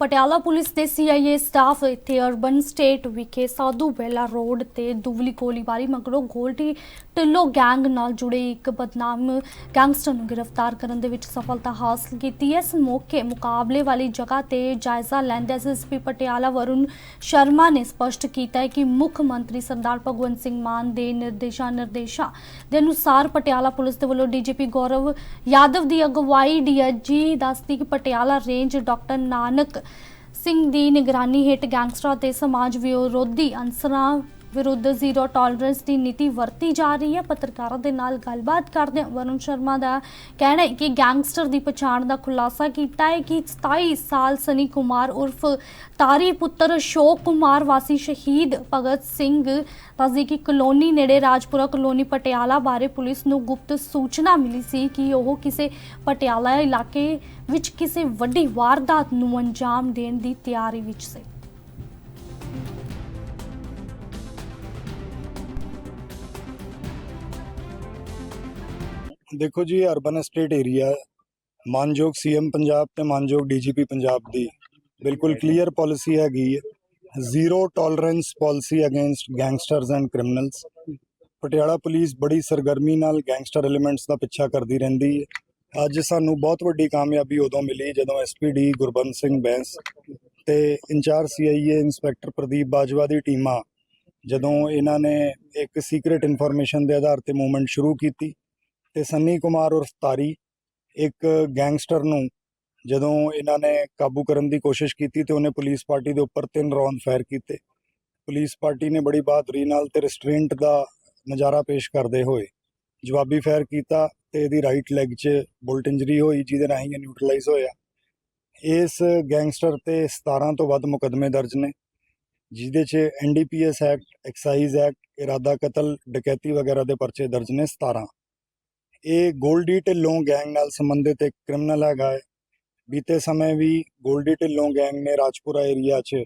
Patiala police ਦੇ CIA staff ਇੱਥੇ urban estate ਵਿਖੇ ਸਾਧੂ ਬੇਲਾ ਰੋਡ ਤੇ ਦੁਵਲੀ ਗੋਲੀਬਾਰੀ ਮਗਰੋਂ ਗੋਲਡੀ ਢਿੱਲੋਂ ਗੈਂਗ ਨਾਲ ਜੁੜੇ ਇੱਕ ਬਦਨਾਮ ਗੈਂਗਸਟਰ ਨੂੰ ਗ੍ਰਿਫਤਾਰ ਕਰਨ ਦੇ ਵਿੱਚ ਸਫਲਤਾ ਹਾਸਲ ਕੀਤੀ। ਹੈ ਇਸ ਮੌਕੇ ਮੁਕਾਬਲੇ ਵਾਲੀ ਜਗ੍ਹਾ ਤੇ ਜਾਇਜ਼ਾ ਲੈਂਦੇ ਐਸਐਸਪੀ ਪਟਿਆਲਾ ਵਰੁਣ ਸ਼ਰਮਾ ਨੇ ਸਪਸ਼ਟ ਕੀਤਾ ਹੈ ਕਿ ਮੁੱਖ ਮੰਤਰੀ ਸਰਦਾਰ ਭਗਵੰਤ ਸਿੰਘ ਮਾਨ ਦੇ ਨਿਰਦੇਸ਼ਾਂ ਨਿਰਦੇਸ਼ਾਂ ਦੇ ਅਨੁਸਾਰ ਪਟਿਆਲਾ ਪੁਲਿਸ ਦੇ ਵੱਲੋਂ ਡੀਜੀਪੀ ਗੌਰਵ ਯਾਦਵ ਦੀ ਅਗਵਾਈ ਡੀਆਈਜੀ ਦੱਸਦੀ ਕਿ ਪਟਿਆਲਾ ਰੇਂਜ ਡਾਕਟਰ ਨਾਨਕ ਸਿੰਘ ਦੀ ਨਿਗਰਾਨੀ ਹੇਠ ਗੈਂਗਸਟਰਾਂ ਤੇ ਸਮਾਜ ਵਿਰੋਧੀ ਅਨਸਰਾਂ ਵਿਰੁੱਧ ਜ਼ੀਰੋ ਟੋਲਰੈਂਸ ਦੀ ਨੀਤੀ ਵਰਤੀ ਜਾ ਰਹੀ ਹੈ। ਪੱਤਰਕਾਰਾਂ ਦੇ ਨਾਲ ਗੱਲਬਾਤ ਕਰਦੇ ਵਰੁਣ ਸ਼ਰਮਾ ਦਾ ਕਹਿਣਾ ਹੈ ਕਿ ਗੈਂਗਸਟਰ ਦੀ ਪਛਾਣ ਦਾ ਖੁਲਾਸਾ ਕੀਤਾ ਹੈ ਕਿ 27 ਸਾਲ ਸਨੀ ਕੁਮਾਰ ਉਰਫ ਤਾਰੀ ਪੁੱਤਰ ਅਸ਼ੋਕ ਕੁਮਾਰ ਵਾਸੀ ਸ਼ਹੀਦ ਭਗਤ ਸਿੰਘ ਨਜ਼ਦੀਕੀ ਕਲੋਨੀ ਨੇੜੇ ਰਾਜਪੁਰਾ ਕਲੋਨੀ ਪਟਿਆਲਾ ਬਾਰੇ ਪੁਲਿਸ ਨੂੰ ਗੁਪਤ ਸੂਚਨਾ ਮਿਲੀ ਸੀ ਕਿ ਉਹ ਕਿਸੇ ਪਟਿਆਲਾ ਇਲਾਕੇ ਵਿੱਚ ਕਿਸੇ ਵੱਡੀ ਵਾਰਦਾਤ ਨੂੰ ਅੰਜਾਮ ਦੇਣ ਦੀ ਤਿਆਰੀ ਵਿੱਚ ਸੀ। ਦੇਖੋ ਜੀ ਅਰਬਨ ਐਸਟੇਟ ਏਰੀਆ ਹੈ ਮਾਨਯੋਗ ਸੀਐਮ ਪੰਜਾਬ ਤੇ ਮਾਨਯੋਗ ਡੀਜੀਪੀ ਪੰਜਾਬ ਦੀ ਬਿਲਕੁਲ ਕਲੀਅਰ ਪਾਲਿਸੀ ਹੈਗੀ ਹੈ। Zero tolerance policy against gangsters and criminals Patiala police ਬੜੀ ਸਰਗਰਮੀ ਨਾਲ ਗੈਂਗਸਟਰ ਐਲੀਮੈਂਟਸ ਦਾ ਪਿੱਛਾ ਕਰਦੀ ਰਹਿੰਦੀ ਹੈ। ਅੱਜ ਸਾਨੂੰ ਬਹੁਤ ਵੱਡੀ ਕਾਮਯਾਬੀ ਉਦੋਂ ਮਿਲੀ ਜਦੋਂ ਐਸਪੀਡੀ ਗੁਰਬੰਦ ਸਿੰਘ ਬੈਂਸ ਤੇ in-charge CIA inspector Pradeep Bajwa ਦੀ ਟੀਮਾਂ ਜਦੋਂ ਇਹਨਾਂ ਨੇ ਇੱਕ ਸੀਕ੍ਰੀਟ ਇਨਫੋਰਮੇਸ਼ਨ ਦੇ ਆਧਾਰ ਤੇ ਮੂਵਮੈਂਟ ਸ਼ੁਰੂ ਕੀਤੀ ਤੇ ਸੰਨੀ ਕੁਮਾਰ ਉਰਫ ਤਾਰੀ ਇੱਕ ਗੈਂਗਸਟਰ ਨੂੰ ਜਦੋਂ ਇਹਨਾਂ ਨੇ ਕਾਬੂ ਕਰਨ ਦੀ ਕੋਸ਼ਿਸ਼ ਕੀਤੀ ਤੇ ਉਹਨੇ ਪੁਲਿਸ ਪਾਰਟੀ ਦੇ ਉੱਪਰ ਤਿੰਨ ਰੌਂਦ ਫਾਇਰ ਕੀਤੇ। ਪੁਲਿਸ ਪਾਰਟੀ ਨੇ ਬੜੀ ਬਹਾਦਰੀ ਨਾਲ ਤੇ ਰੈਸਟੋਰੈਂਟ ਦਾ ਨਜ਼ਾਰਾ ਪੇਸ਼ ਕਰਦੇ ਹੋਏ ਜਵਾਬੀ ਫਾਇਰ ਕੀਤਾ ਤੇ ਇਹਦੀ ਰਾਈਟ ਲੈਗ 'ਚ ਬੁਲਟ ਇੰਜਰੀ ਹੋਈ ਜਿਹਦੇ ਰਾਹੀਂ ਇਹ ਨਿਊਟਰਲਾਈਜ਼ ਹੋਇਆ। ਇਸ ਗੈਂਗਸਟਰ ਤੇ 17 ਤੋਂ ਵੱਧ ਮੁਕੱਦਮੇ ਦਰਜ ਨੇ, ਜਿਹਦੇ 'ਚ ਐਨਡੀਪੀਐਸ ਐਕਟ ਐਕਸਾਈਜ਼ ਐਕਟ ਇਰਾਦਾ ਕਤਲ, ਡਕੈਤੀ ਵਗੈਰਾ ਦੇ ਪਰਚੇ ਦਰਜ ਨੇ 17 ਇਹ ਗੋਲਡੀ ਢਿੱਲੋਂ ਗੈਂਗ ਨਾਲ ਸੰਬੰਧਿਤ ਇੱਕ ਕ੍ਰਿਮੀਨਲ ਹੈਗਾ ਹੈ। ਬੀਤੇ ਸਮੇਂ ਵੀ ਗੋਲਡੀ ਢਿੱਲੋਂ ਗੈਂਗ ਨੇ ਰਾਜਪੁਰਾ ਏਰੀਆ 'ਚ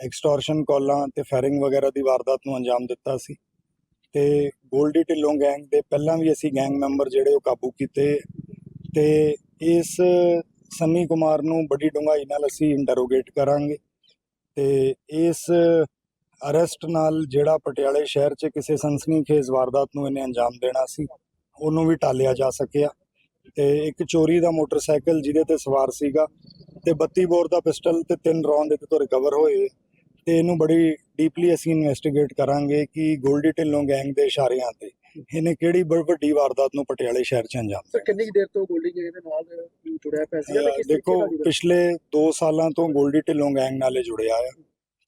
ਐਕਸਟੋਰਸ਼ਨ ਕਾਲਾਂ ਤੇ ਫਾਇਰਿੰਗ ਵਗੈਰਾ ਦੀ ਵਾਰਦਾਤ ਨੂੰ ਅੰਜਾਮ ਦਿੱਤਾ ਸੀ। ਤੇ ਗੋਲਡੀ ਢਿੱਲੋਂ ਗੈਂਗ ਦੇ ਪਹਿਲਾਂ ਵੀ ਅਸੀਂ ਗੈਂਗ ਮੈਂਬਰ ਜਿਹੜੇ ਉਹ ਕਾਬੂ ਕੀਤੇ ਤੇ ਇਸ ਸੰਨੀ ਕੁਮਾਰ ਨੂੰ ਬੜੀ ਡੂੰਘਾਈ ਨਾਲ ਅਸੀਂ ਇੰਟਰੋਗੇਟ ਕਰਾਂਗੇ ਤੇ ਇਸ ਅਰੈਸਟ ਨਾਲ ਜਿਹੜਾ ਪਟਿਆਲੇ ਸ਼ਹਿਰ 'ਚ ਕਿਸੇ ਸਨਸਨੀਖੇਜ਼ ਵਾਰਦਾਤ ਨੂੰ ਇਹਨੇ ਅੰਜਾਮ ਦੇਣਾ ਸੀ। ਉਹਨੂੰ ਵੀ ਟਾਲਿਆ ਜਾ ਸਕਿਆ। ਤੇ ਇੱਕ ਚੋਰੀ ਦਾ ਮੋਟਰਸਾਈਕਲ ਜਿਹਦੇ ਤੇ ਸਵਾਰ ਸੀਗਾ ਤੇ 32 ਬੋਰ ਦਾ ਪਿਸਟਲ ਤੇ ਤਿੰਨ ਰੌਂਦ ਇਹਦੇ ਤੋਂ ਰਿਕਵਰ ਹੋਏ। ਤੇ ਇਹਨੂੰ ਬੜੀ ਡੀਪਲੀ ਅਸੀਂ ਇਨਵੈਸਟੀਗੇਟ ਕਰਾਂਗੇ ਕਿ ਗੋਲਡੀ ਢਿੱਲੋਂ ਗੈਂਗ ਦੇ ਇਸ਼ਾਰਿਆਂ ਤੇ ਇਹਨੇ ਕਿਹੜੀ ਬੜੀ ਵੱਡੀ ਵਾਰਦਾਤ ਨੂੰ ਪਟਿਆਲੇ ਸ਼ਹਿਰ 'ਚ ਅੰਜਾਮ ਸਰ ਕਿੰਨੀ ਦੇਰ ਤੋਂ ਗੋਲਡੀ ਗੇਮ ਦੇ ਨਾਲ ਜੁੜਿਆ ਪਿਆ ਸੀ ਜਾਂ ਅਹ ਕਿਸ ਦੇਖੋ? ਪਿਛਲੇ 2 ਸਾਲਾਂ ਤੋਂ ਗੋਲਡੀ ਢਿੱਲੋਂ ਗੈਂਗ ਨਾਲ ਜੁੜਿਆ ਆ।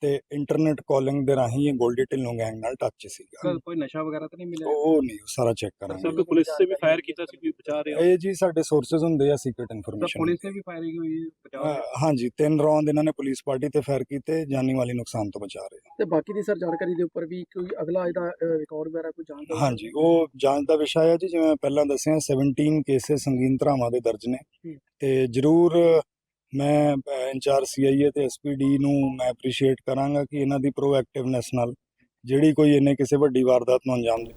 ਤੇ ਇੰਟਰਨੈਟ ਕਾਲਿੰਗ ਦੇ ਰਾਹੀਂ ਇਹ ਗੋਲਡੀ ਢਿੱਲੋਂ ਗੈਂਗ ਨਾਲ ਟੱਚ ਸੀਗਾ। ਸਰ ਕੋਈ ਨਸ਼ਾ ਵਗੈਰਾ ਤਾਂ ਨਹੀਂ ਮਿਲਿਆ? ਉਹ ਨਹੀਂ ਉਹ ਸਾਰਾ ਚੈੱਕ ਸਰ ਕਰਾਂਗੇ ਕੋਈ ਪੁਲਿਸ ਸੇ ਵੀ ਫਾਇਰ ਕੀਤਾ ਸੀ ਕੋਈ ਬਚਾ ਰਿਹਾ? ਇਹ ਜੀ ਸਾਡੇ ਸੋਰਸਸ ਹੁੰਦੇ ਆ ਸੀਕ੍ਰੀਟ ਸਰ ਇਨਫੋਰਮੇਸ਼ਨ ਪੁਲਿਸ ਨੇ ਵੀ ਫਾਇਰਿੰਗ ਹੋਈ ਹੈ ਬਚਾ ਹਾਂਜੀ ਤਿੰਨ ਰੌਂਦ ਇਹਨਾਂ ਨੇ ਪੁਲਿਸ ਪਾਰਟੀ ਤੇ ਫਾਇਰ ਕੀਤੇ ਜਾਨੀ ਵਾਲੀ ਨੁਕਸਾਨ ਤੋਂ ਬਚਾ ਰਹੇ। ਤੇ ਬਾਕੀ ਦੀ ਸਰ ਜਾਣਕਾਰੀ ਦੇ ਉੱਪਰ ਵੀ ਕੋਈ ਅਗਲਾ ਇਹਦਾ ਰਿਕਾਰਡ ਵਗੈਰਾ ਕੋਈ ਜਾਣਦਾ ਹਾਂਜੀ ਉਹ ਜਾਂਚ ਦਾ ਵਿਸ਼ਾ ਹੈ ਜੀ ਜਿਵੇਂ ਪਹਿਲਾਂ ਦੱਸਿਆ 17 ਕੇਸਿਸ ਸੰਗੀਨ ਧਾਰਾਵਾਂ ਦੇ ਦਰਜ ਨੇ। ਤੇ ਜ਼ਰੂਰ ਮੈਂ ਇੰਚਾਰਜ ਸੀਆਈਏ ਤੇ ਐਸਪੀਡੀ ਨੂੰ ਮੈਂ ਅਪਰੀਸ਼ੀਏਟ ਕਰਾਂਗਾ ਕਿ ਇਹਨਾਂ ਦੀ ਪ੍ਰੋਐਕਟਿਵਨੈਸ ਨਾਲ ਜਿਹੜੀ ਕੋਈ ਇਹਨੇ ਕਿਸੇ ਵੱਡੀ ਵਾਰਦਾਤ ਨੂੰ ਅੰਜਾਮ ਦੇ